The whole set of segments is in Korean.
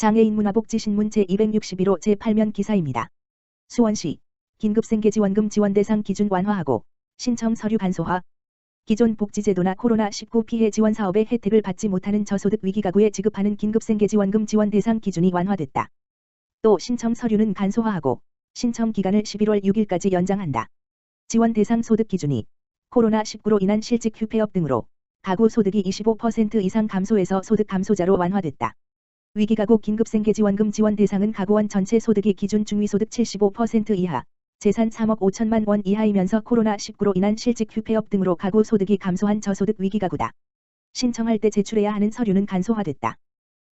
장애인 문화복지신문 제261호 제8면 기사입니다. 수원시 긴급생계지원금 지원 대상 기준 완화하고 신청 서류 간소화 기존 복지제도나 코로나19 피해 지원 사업의 혜택을 받지 못하는 저소득 위기 가구에 지급하는 긴급생계지원금 지원 대상 기준이 완화됐다. 또 신청 서류는 간소화하고 신청 기간을 11월 6일까지 연장한다. 지원 대상 소득 기준이 코로나19로 인한 실직 휴폐업 등으로 가구 소득이 25% 이상 감소해서 소득 감소자로 완화됐다. 위기가구 긴급생계지원금 지원 대상은 가구원 전체 소득이 기준 중위소득 75% 이하, 재산 3억 5천만 원 이하이면서 코로나19로 인한 실직 휴폐업 등으로 가구 소득이 감소한 저소득 위기가구다. 신청할 때 제출해야 하는 서류는 간소화됐다.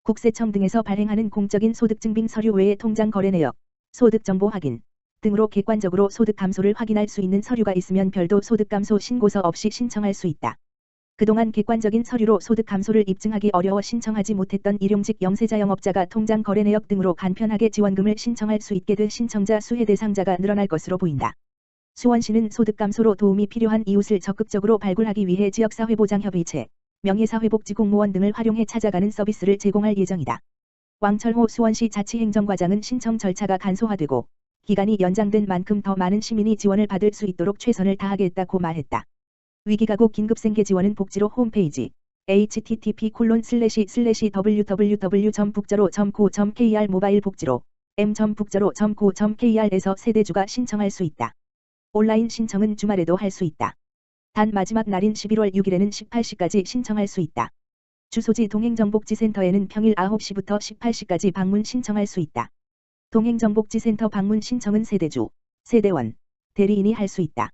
국세청 등에서 발행하는 공적인 소득증빙 서류 외에 통장 거래 내역, 소득 정보 확인 등으로 객관적으로 소득 감소를 확인할 수 있는 서류가 있으면 별도 소득 감소 신고서 없이 신청할 수 있다. 그동안 객관적인 서류로 소득 감소를 입증하기 어려워 신청하지 못했던 일용직 영세자 영업자가 통장 거래 내역 등으로 간편하게 지원금을 신청할 수 있게 돼 신청자 수혜 대상자가 늘어날 것으로 보인다. 수원시는 소득 감소로 도움이 필요한 이웃을 적극적으로 발굴하기 위해 지역사회보장협의체, 명예사회복지공무원 등을 활용해 찾아가는 서비스를 제공할 예정이다. 왕철호 수원시 자치행정과장은 신청 절차가 간소화되고 기간이 연장된 만큼 더 많은 시민이 지원을 받을 수 있도록 최선을 다하겠다고 말했다. 위기가구 긴급생계 지원은 복지로 홈페이지 http www.북저로.co.kr 모바일 복지로 m.북저로.co.kr에서 세대주가 신청할 수 있다. 온라인 신청은 주말에도 할 수 있다. 단 마지막 날인 11월 6일에는 18시까지 신청할 수 있다. 주소지 동행정복지센터에는 평일 9시부터 18시까지 방문 신청할 수 있다. 동행정복지센터 방문 신청은 세대주, 세대원, 대리인이 할 수 있다.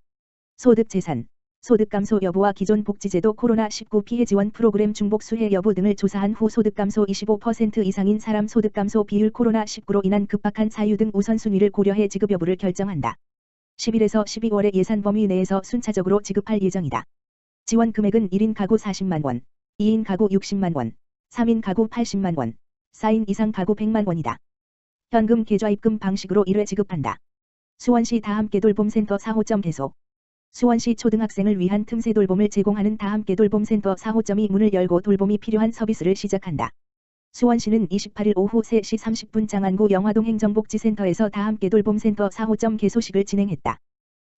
소득 재산, 소득 감소 여부와 기존 복지제도 코로나19 피해 지원 프로그램 중복 수혜 여부 등을 조사한 후 소득 감소 25% 이상인 사람 소득 감소 비율 코로나19로 인한 급박한 사유 등 우선순위를 고려해 지급 여부를 결정한다. 10일에서 12월의 예산 범위 내에서 순차적으로 지급할 예정이다. 지원 금액은 1인 가구 40만 원, 2인 가구 60만 원, 3인 가구 80만 원, 4인 이상 가구 100만 원이다. 현금 계좌 입금 방식으로 1회 지급한다. 수원시 다함께 돌봄센터 4호점 개소 수원시 초등학생을 위한 틈새 돌봄을 제공하는 다함께 돌봄센터 4호점이 문을 열고 돌봄이 필요한 서비스를 시작한다. 수원시는 28일 오후 3시 30분 장안구 영화동 행정복지센터에서 다함께 돌봄센터 4호점 개소식을 진행했다.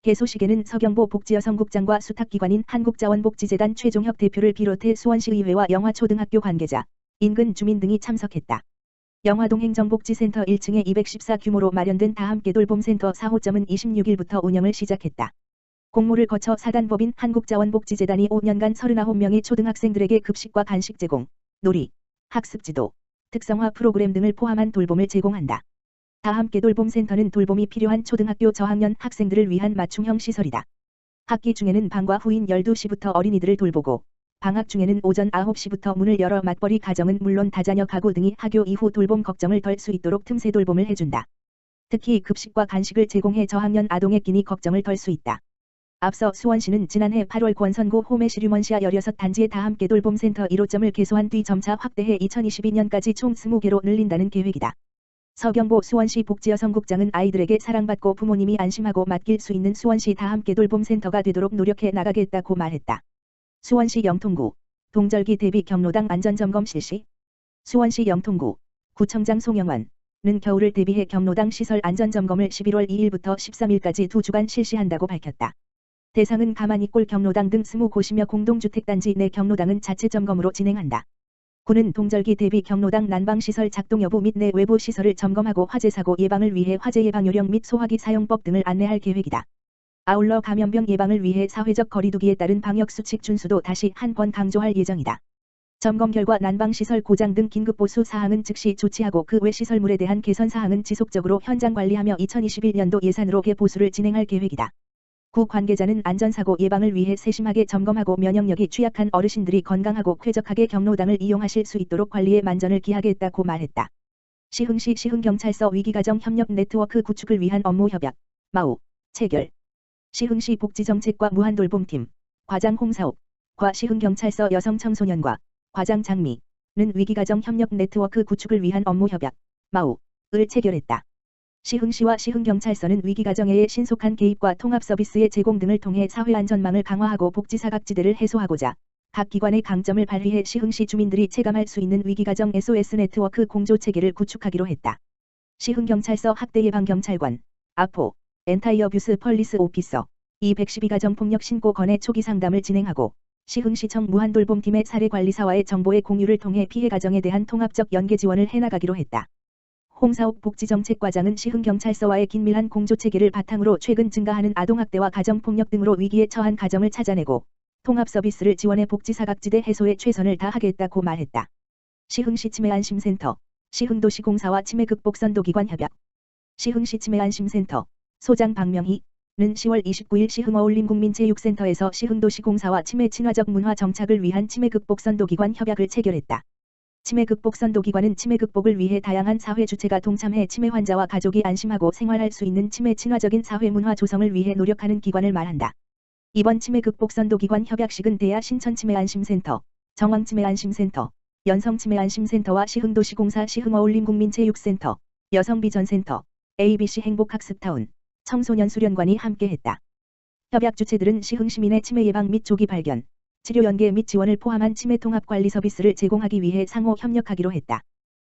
개소식에는 서경보 복지여성국장과 수탁기관인 한국자원복지재단 최종혁 대표를 비롯해 수원시의회와 영화초등학교 관계자, 인근 주민 등이 참석했다. 영화동 행정복지센터 1층에 214 규모로 마련된 다함께 돌봄센터 4호점은 26일부터 운영을 시작했다. 공모를 거쳐 사단법인 한국자원복지재단이 5년간 39명의 초등학생들에게 급식과 간식 제공, 놀이, 학습지도, 특성화 프로그램 등을 포함한 돌봄을 제공한다. 다함께 돌봄센터는 돌봄이 필요한 초등학교 저학년 학생들을 위한 맞춤형 시설이다. 학기 중에는 방과 후인 12시부터 어린이들을 돌보고 방학 중에는 오전 9시부터 문을 열어 맞벌이 가정은 물론 다자녀 가구 등이 학교 이후 돌봄 걱정을 덜 수 있도록 틈새 돌봄을 해준다. 특히 급식과 간식을 제공해 저학년 아동의 끼니 걱정을 덜 수 있다. 앞서 수원시는 지난해 8월 권선고 호메시류먼시아 16단지에 다함께 돌봄센터 1호점을 개소한 뒤 점차 확대해 2022년까지 총 20개로 늘린다는 계획이다. 서경보 수원시 복지여성국장은 아이들에게 사랑받고 부모님이 안심하고 맡길 수 있는 수원시 다함께 돌봄센터가 되도록 노력해 나가겠다고 말했다. 수원시 영통구 동절기 대비 경로당 안전점검 실시 수원시 영통구 구청장 송영환 는 겨울을 대비해 경로당 시설 안전점검을 11월 2일부터 13일까지 두 주간 실시한다고 밝혔다. 대상은 가만히골 경로당 등 20곳이며 공동주택단지 내 경로당은 자체 점검으로 진행한다. 군은 동절기 대비 경로당 난방시설 작동 여부 및 내 외부 시설을 점검하고 화재 사고 예방을 위해 화재 예방 요령 및 소화기 사용법 등을 안내할 계획이다. 아울러 감염병 예방을 위해 사회적 거리두기에 따른 방역수칙 준수도 다시 한 번 강조할 예정이다. 점검 결과 난방시설 고장 등 긴급보수 사항은 즉시 조치하고 그 외 시설물에 대한 개선 사항은 지속적으로 현장 관리하며 2021년도 예산으로 개보수를 진행할 계획이다. 구 관계자는 안전사고 예방을 위해 세심하게 점검하고 면역력이 취약한 어르신들이 건강하고 쾌적하게 경로당을 이용하실 수 있도록 관리에 만전을 기하겠다고 말했다. 시흥시 시흥경찰서 위기가정 협력 네트워크 구축을 위한 업무 협약, 마우, 체결. 시흥시 복지정책과 무한돌봄팀, 과장 홍사옥, 과 시흥경찰서 여성청소년과 과장 장미는 위기가정 협력 네트워크 구축을 위한 업무 협약, 마우,을 체결했다. 시흥시와 시흥경찰서는 위기가정에의 신속한 개입과 통합 서비스의 제공 등을 통해 사회안전망을 강화하고 복지사각지대를 해소하고자 각 기관의 강점을 발휘해 시흥시 주민들이 체감할 수 있는 위기가정 SOS 네트워크 공조 체계를 구축하기로 했다. 시흥경찰서 학대예방경찰관, 아포, 엔타이어 뷰스 펄리스 오피서, 이 112가정 폭력 신고 건의 초기 상담을 진행하고 시흥시청 무한돌봄팀의 사례관리사와의 정보의 공유를 통해 피해 가정에 대한 통합적 연계 지원을 해나가기로 했다. 홍사옥 복지정책과장은 시흥경찰서와의 긴밀한 공조체계를 바탕으로 최근 증가하는 아동학대와 가정폭력 등으로 위기에 처한 가정을 찾아내고 통합 서비스를 지원해 복지사각지대 해소에 최선을 다하겠다고 말했다. 시흥시 치매안심센터, 시흥도시공사와 치매극복선도기관 협약, 시흥시 치매안심센터, 소장 박명희, 는 10월 29일 시흥어울림국민체육센터에서 시흥도시공사와 치매 친화적 문화 정착을 위한 치매 극복 선도기관 협약을 체결했다. 치매 극복 선도기관은 치매 극복을 위해 다양한 사회 주체가 동참해 치매 환자와 가족이 안심하고 생활할 수 있는 치매 친화적인 사회 문화 조성을 위해 노력하는 기관을 말한다. 이번 치매 극복 선도기관 협약식은 대야 신천치매안심센터, 정왕치매안심센터, 연성치매안심센터와 시흥도시공사 시흥어울림국민체육센터, 여성비전센터, ABC 행복학습타운, 청소년 수련관이 함께했다. 협약 주체들은 시흥 시민의 치매 예방 및 조기 발견, 치료 연계 및 지원을 포함한 치매 통합 관리 서비스를 제공하기 위해 상호 협력하기로 했다.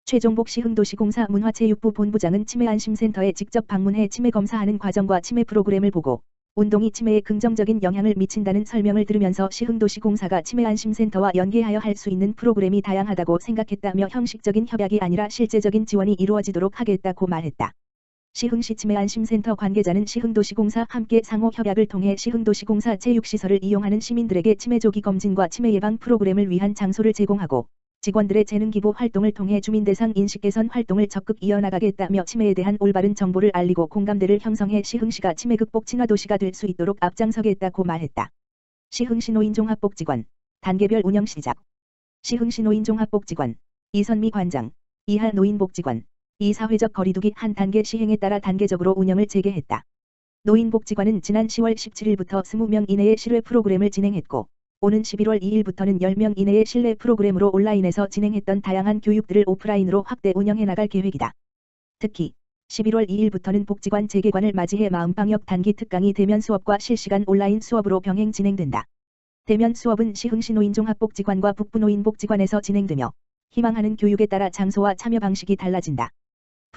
최종복 시흥도시공사 문화체육부 본부장은 치매안심센터에 직접 방문해 치매 검사하는 과정과 치매 프로그램을 보고 운동이 치매에 긍정적인 영향을 미친다는 설명을 들으면서 시흥도시공사가 치매안심센터와 연계하여 할 수 있는 프로그램이 다양하다고 생각했다며 형식적인 협약이 아니라 실제적인 지원이 이루어지도록 하겠다고 말했다. 시흥시 치매안심센터 관계자는 시흥도시공사 함께 상호 협약을 통해 시흥도시공사 체육시설을 이용하는 시민들에게 치매 조기 검진과 치매 예방 프로그램을 위한 장소를 제공하고 직원들의 재능 기부 활동을 통해 주민 대상 인식 개선 활동을 적극 이어나가겠다며 치매에 대한 올바른 정보를 알리고 공감대를 형성해 시흥시가 치매 극복 친화 도시가 될 수 있도록 앞장서겠다고 말했다. 시흥시 노인종합복지관 단계별 운영 시작 시흥시 노인종합복지관 이선미 관장 이하 노인복지관 이 사회적 거리두기 한 단계 시행에 따라 단계적으로 운영을 재개했다. 노인복지관은 지난 10월 17일부터 20명 이내의 실외 프로그램을 진행했고 오는 11월 2일부터는 10명 이내의 실내 프로그램으로 온라인에서 진행했던 다양한 교육들을 오프라인으로 확대 운영해 나갈 계획이다. 특히 11월 2일부터는 복지관 재개관을 맞이해 마음방역 단기 특강이 대면 수업과 실시간 온라인 수업으로 병행 진행된다. 대면 수업은 시흥시 노인종합복지관과 북부노인복지관에서 진행되며 희망하는 교육에 따라 장소와 참여 방식이 달라진다.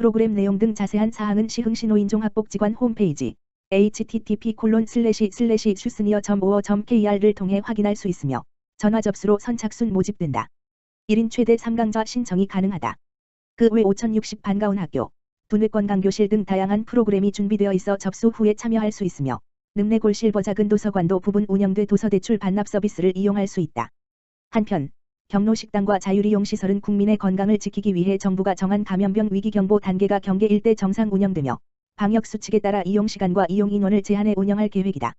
프로그램 내용 등 자세한 사항은 시흥시 노인종합복지관 홈페이지 http 슈스니어.5.kr를 통해 확인할 수 있으며 전화 접수로 선착순 모집된다. 1인 최대 3강좌 신청이 가능하다. 그 외 5060 반가운 학교, 두뇌권 강교실 등 다양한 프로그램이 준비되어 있어 접수 후에 참여할 수 있으며 늠내골 실버 작은 도서관도 부분 운영돼 도서대출 반납 서비스를 이용할 수 있다. 한편 경로식당과 자율이용시설은 국민의 건강을 지키기 위해 정부가 정한 감염병 위기경보 단계가 경계 일대 정상 운영되며 방역수칙에 따라 이용시간과 이용인원을 제한해 운영할 계획이다.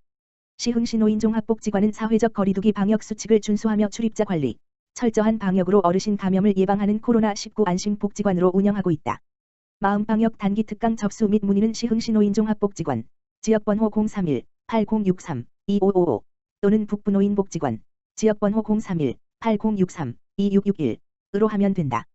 시흥시 노인종합복지관은 사회적 거리두기 방역수칙을 준수하며 출입자 관리, 철저한 방역으로 어르신 감염을 예방하는 코로나19 안심복지관으로 운영하고 있다. 마음방역 단기 특강 접수 및 문의는 시흥시 노인종합복지관, 지역번호 031-8063-2555 또는 북부노인복지관, 지역번호 031 8063-2661으로 하면 된다.